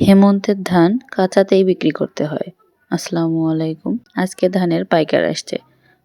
হেমন্তের ধান কাঁচাতেই বিক্রি করতে হয়। আসসালামু আলাইকুম। আজকে ধানের পাইকার আসছে।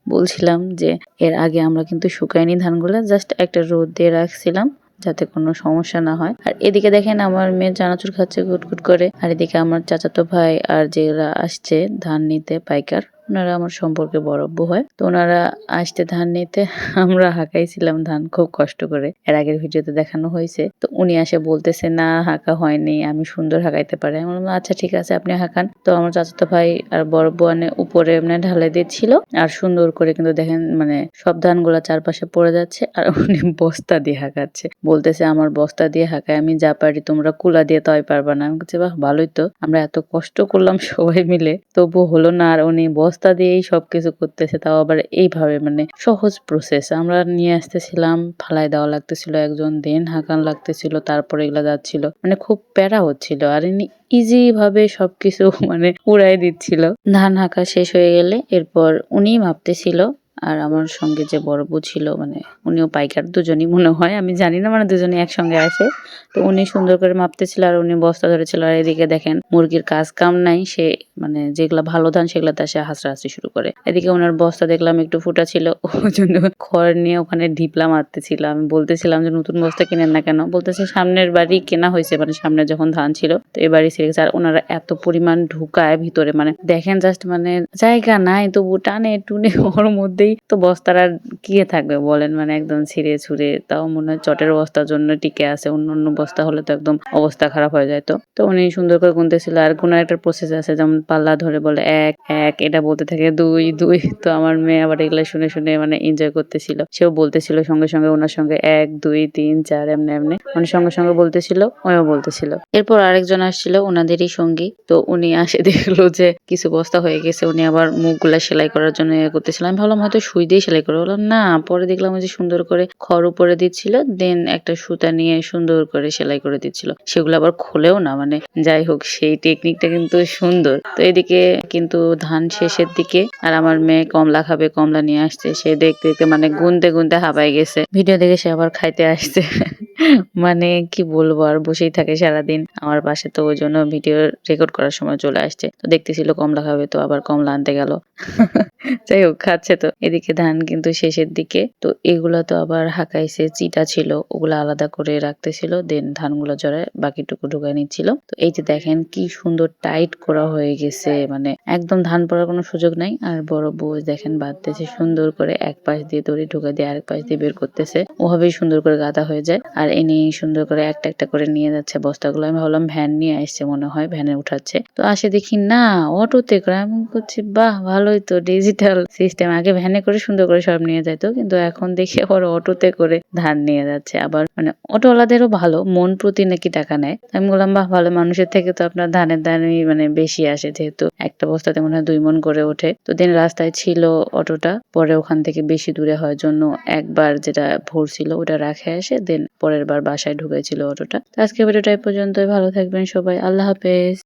বলছিলাম যে, এর আগে আমরা কিন্তু শুকায়নি ধানগুলো, জাস্ট একটা রোদ দিয়ে রাখছিলাম যাতে কোনো সমস্যা না হয়। আর এদিকে দেখেন আমার মেয়ে চানাচুর খাচ্ছে গুটগুট করে। আর এদিকে আমার চাচাতো ভাই আর যেরা আসছে ধান নিতে পাইকার ওনারা আমার সম্পর্কে বরব্য হয়। তো ওনারা আসতে ধান নিতে, আমরা হাঁকাইছিলাম ধান খুব কষ্ট করে। এর আগের ভিডিওতে দেখানো হয়েছে। তো উনি আসে বলতেছে, না, হাঁকা হয়নি, আমি সুন্দর হাঁকাইতে পারি। আমি আচ্ছা ঠিক আছে, আপনি হাঁকান। তো আমার চাচাতো ভাই আর বরব্ব আনে উপরে এমনি ঢালাই দিচ্ছিল। আর সুন্দর করে কিন্তু দেখেন মানে সব ধানগুলা চারপাশে পড়ে যাচ্ছে। আর উনি বস্তা দিয়ে হাঁকাচ্ছে। বলতেছে, আমার বস্তা দিয়ে হাঁকায়, আমি যা পারি তোমরা কুলা দিয়ে তয় পারবা না। আমি বলছি, বাহ, ভালোই তো। আমরা এত কষ্ট করলাম সবাই মিলে। তবু হলো না, আর উনি বস্তা দিয়েই সবকিছু করতেছে, তাও আবার এইভাবে মানে সহজ প্রসেস আমরা নিয়ে আসতেছিলাম ফালাই দেওয়া লাগতেছিল একজন দেন হাঁকান লাগতেছিল, তারপরে এগুলো যাচ্ছিল। মানে খুব প্যারা হচ্ছিল, আর ইনি ইজি ভাবে সবকিছু মানে উড়াই দিচ্ছিল। ধান হাঁকা শেষ হয়ে গেলে এরপর উনি মাপতেছিল আর আমার সঙ্গে যে বড় বউ ছিল মানে উনিও পাইকার, দুজনই মনে হয়, আমি জানি না মানে দুজনই একসঙ্গে আসে তো উনি সুন্দর করে মাপতেছিল আর উনি বস্তা ধরেছিল, আর এদিকে দেখেন মুরগির কাজ কাম নাই, সে মানে যেগুলা ভালো ধান সেগুলাতে সে হাসরা হাসরাহাসি শুরু করে। এদিকে ওনার বস্তা দেখলাম একটু ফুটা ছিল ওই জন্য খড় নিয়ে ওখানে ঢিপলা মারতেছিল। আমি বলতেছিলাম যে, নতুন বস্তা কিনেন না কেন? বলতেছে, সামনের বাড়ি কেনা হয়েছে মানে সামনে যখন ধান ছিল, তো এই বাড়ি ছেড়ে গেছে। আর ওনারা এত পরিমাণ ঢুকায় ভিতরে মানে দেখেন জাস্ট মানে জায়গা নাই, তবু টানে টুনে ওর মধ্যেই তো বস্তার আর কি থাকবে বলেন? মানে একদম ছিঁড়ে ছুঁড়ে তাও মনে হয় চটের বস্তার জন্য টিকে আছে। অন্য অন্য বস্তা হলে তো একদম অবস্থা খারাপ হয়ে যায় তো। তো উনি সুন্দর করে গুনতেছিল। আর গুনার একটা প্রসেস আছে যেমন পাল্লা ধরে বলে এক এক, এটা বলতে থাকে দুই দুই। তো আমার মেয়ে আবার এগুলো শুনে শুনে মানে এনজয় করতেছিল। সেও বলতেছিল সঙ্গে সঙ্গে ওনার সঙ্গে এক, দুই, তিন, চার, এমনি এমনি। মানে সঙ্গে সঙ্গে বলতেছিল ওও বলতেছিল। এরপর আরেকজন আসছিল ওনাদেরই সঙ্গী। তো উনি আসে দেখল যে কিছু বস্তা হয়ে গেছে। উনি আবার মুখগুলা সেলাই করার জন্য ইয়ে করতেছিল। আমি ভাবলাম হয়তো সুই দিয়ে সেলাই করে বললাম, না, পরে দেখলাম যে সুন্দর করে খড় উপরে দিচ্ছিল দেন একটা সুতা নিয়ে সুন্দর করে সেলাই করে দিচ্ছিল। সেগুলো আবার খোলেও না মানে যাই হোক, সেই টেকনিকটা কিন্তু সুন্দর। তো এদিকে কিন্তু ধান শেষের দিকে আর আমার মেয়ে কমলা খাবে, কমলা নিয়ে আসছে। সে দেখতে দেখতে মানে গুনতে গুনতে হাবাই গেছে। ভিডিও দেখে সে আবার খাইতে আসছে। মানে কি বলব, আর বসেই থাকে সারাদিন। আমার পাশে তো ওই জন্য ভিডিও রেকর্ড করার সময় চলে আসছে। তো দেখতেছিল কমলা খাবে, তো আবার কমলা আনতে গেল। যাই হোক, খাচ্ছে তো। এদিকে ধান কিন্তু শেষের দিকে। তো এগুলো তো আবার হাঁকাইছে, চিটা ছিল। ওগুলো আলাদা করে রাখতেছিল দেন ধানগুলো জড়ায় বাকিটুকু ঢুকাই নিচ্ছিল। তো এই যে দেখেন কি সুন্দর টাইট করা হয়ে গেছে মানে একদম ধান পড়ার কোনো সুযোগ নাই। আর বড় বউ দেখেন বাঁধতেছে সুন্দর করে, এক পাশ দিয়ে দড়ি ঢুকাই দিয়ে আরেক পাশ দিয়ে বের করতেছে। ওভাবেই সুন্দর করে গাদা হয়ে যায়। আর এনে সুন্দর করে একটা একটা করে নিয়ে যাচ্ছে বস্তাগুলো। আমি ভাবলাম ভ্যান নিয়ে আসছে মনে হয়, ভ্যানে উঠাচ্ছে। তো আসে দেখি, না, অটোতে করে। আমি করছি বাহ, ভালোই তো ডিজিটাল সিস্টেম আগে ভ্যানে করে সুন্দর করে সব নিয়ে যেত কিন্তু এখন দেখি আবার অটোতে করে। ধান নিয়ে যাচ্ছে। আবার মানে অটোওয়ালাদেরও ভালো, মন প্রতি নাকি টাকা নেয়। আমি বললাম, বাহ, ভালো। মানুষের থেকে তো আপনার ধানের দামই মানে বেশি আসে যেহেতু একটা বস্তাতে মনে হয় দুই মন করে ওঠে। তো দিন রাস্তায় ছিল অটোটা, পরে ওখান থেকে বেশি দূরে হওয়ার জন্য একবার যেটা ভোর ছিল ওটা রাখে আসে, দেন পরের বার বাসায় ঢুকেছিল অটোটা। আজকে ভিডিওটা এই পর্যন্তই। ভালো থাকবেন সবাই। আল্লাহ হাফেজ।